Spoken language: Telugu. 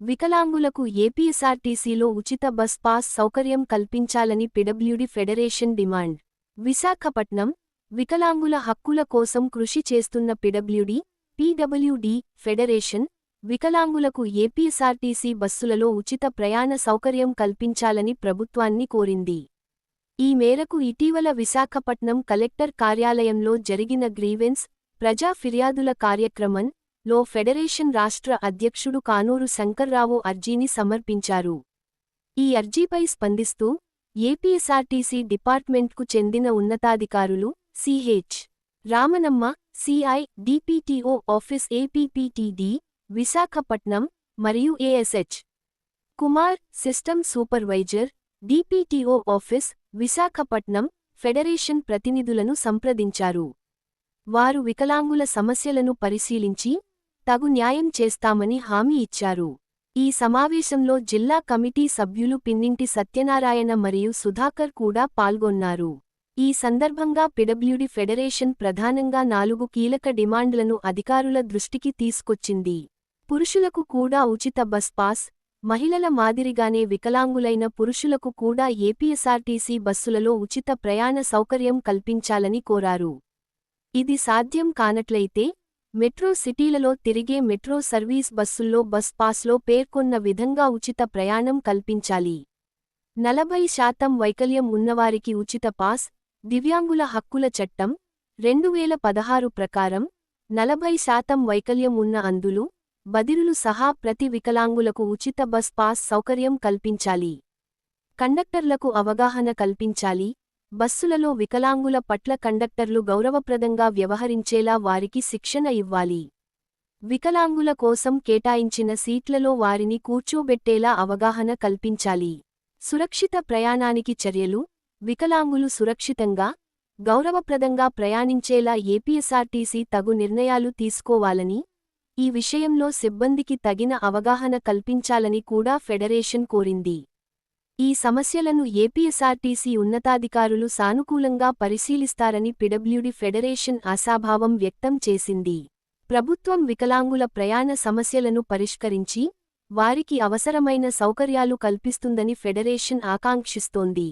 వికలాంగులకు ఏపీఎస్ఆర్టీసీలో ఉచిత బస్ పాస్ సౌకర్యం కల్పించాలని పిడబ్ల్యూడి ఫెడరేషన్ డిమాండ్. విశాఖపట్నం వికలాంగుల హక్కుల కోసం కృషి చేస్తున్న పిడబ్ల్యూడి పీడబ్ల్యూడి ఫెడరేషన్ వికలాంగులకు ఏపీఎస్ఆర్టీసీ బస్సులలో ఉచిత ప్రయాణ సౌకర్యం కల్పించాలని ప్రభుత్వాన్ని కోరింది. ఈ మేరకు ఇటీవల విశాఖపట్నం కలెక్టర్ కార్యాలయంలో జరిగిన గ్రీవెన్స్ ప్రజా ఫిర్యాదుల కార్యక్రమం లో ఫెడరేషన్ రాష్ట్ర అధ్యక్షుడు కానూరు శంకర్రావు అర్జీని సమర్పించారు. ఈ అర్జీపై స్పందిస్తూ ఏపీఎస్ఆర్టీసీ డిపార్ట్మెంట్కు చెందిన ఉన్నతాధికారులు CH Ramanamma CI DPTO office APPTD Visakhapatnam మరియు ASH Kumar system supervisor DPTO office Visakhapatnam federation ప్రతినిధులను సంప్రదించారు. వారు వికలాంగుల సమస్యలను పరిశీలించి తగు న్యాయం చేస్తామని హామీ ఇచ్చారు. ఈ సమావేశంలో జిల్లా కమిటీ సభ్యులు పిన్నింటి సత్యనారాయణ మరియు సుధాకర్ కూడా పాల్గొన్నారు. ఈ సందర్భంగా పిడబ్ల్యూడి ఫెడరేషన్ ప్రధానంగా నాలుగు కీలక డిమాండ్లను అధికారుల దృష్టికి తీసుకొచ్చింది. పురుషులకు కూడా ఉచిత బస్ పాస్ మహిళల మాదిరిగానే వికలాంగులైన పురుషులకు కూడా ఏపీఎస్ఆర్టీసీ బస్సులలో ఉచిత ప్రయాణ సౌకర్యం కల్పించాలని కోరారు. ఇది సాధ్యం కానట్లయితే మెట్రో సిటీలలో తిరిగే మెట్రో సర్వీస్ బస్సుల్లో బస్ పాస్లో పేర్కొన్న విధంగా ఉచిత ప్రయాణం కల్పించాలి. నలభై శాతం వైకల్యం ఉన్నవారికి ఉచిత పాస్ దివ్యాంగుల హక్కుల చట్టం రెండువేల పదహారు ప్రకారం నలభై శాతం వైకల్యం ఉన్న అందులు బదిరులు సహా ప్రతి వికలాంగులకు ఉచిత బస్ పాస్ సౌకర్యం కల్పించాలి. కండక్టర్లకు అవగాహన కల్పించాలి. బస్సులలో వికలాంగుల పట్ల కండక్టర్లు గౌరవప్రదంగా వ్యవహరించేలా వారికి శిక్షణ ఇవ్వాలి. వికలాంగుల కోసం కేటాయించిన సీట్లలో వారిని కూర్చోబెట్టేలా అవగాహన కల్పించాలి. సురక్షిత ప్రయాణానికి చర్యలు వికలాంగులు సురక్షితంగా గౌరవప్రదంగా ప్రయాణించేలా ఏపీఎస్ఆర్టీసీ తగు నిర్ణయాలు తీసుకోవాలని ఈ విషయంలో సిబ్బందికి తగిన అవగాహన కల్పించాలని కూడా ఫెడరేషన్ కోరింది. ఈ సమస్యలను ఏపీఎస్ఆర్టీసీ ఉన్నతాధికారులు సానుకూలంగా పరిశీలిస్తారని పిడబ్ల్యూడి ఫెడరేషన్ ఆశాభావం వ్యక్తం చేసింది. ప్రభుత్వం వికలాంగుల ప్రయాణ సమస్యలను పరిష్కరించి వారికి అవసరమైన సౌకర్యాలు కల్పిస్తుందని ఫెడరేషన్ ఆకాంక్షిస్తోంది.